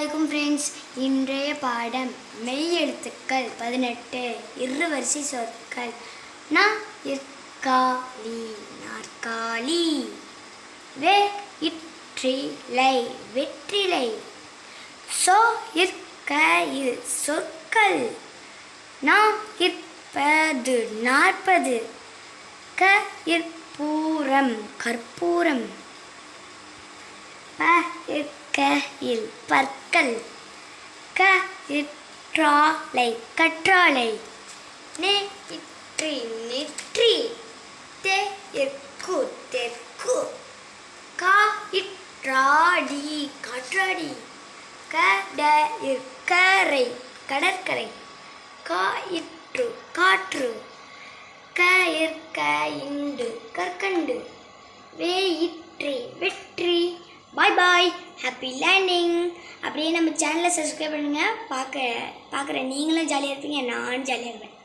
அலைக்கும் ஃப்ரெண்ட்ஸ் இன்றைய பாடம் மெய் எழுத்துக்கள் பதினெட்டு. இரு வரிசை சொற்கள். நா இற்காலி நாற்காலி வே இற்றிலை வெற்றிலை. சோ இருக்க இல் சொற்கள். நா இற்பது நாற்பது. க இற்பூரம் கற்பூரம். இல் பற்கள். க இற்றாலை கற்றாழை. நெ இற்றி நெற்றி. தெ இற்கு தெற்கு கா இற்றாடி காற்றாடி. க ட இற்கரை கடற்கரை. கா இற்று காற்று. க இற்க இண்டு கற்கண்டு. வே இற்றி பாய் ஹாப்பி லேர்னிங் அப்படியே நம்ம சேனலை சப்ஸ்கிரைப் பண்ணுங்கள் பார்க்க பார்க்குற நீங்களும் ஜாலியாக இருப்பீங்க. நானும் ஜாலியாக இருப்பேன்.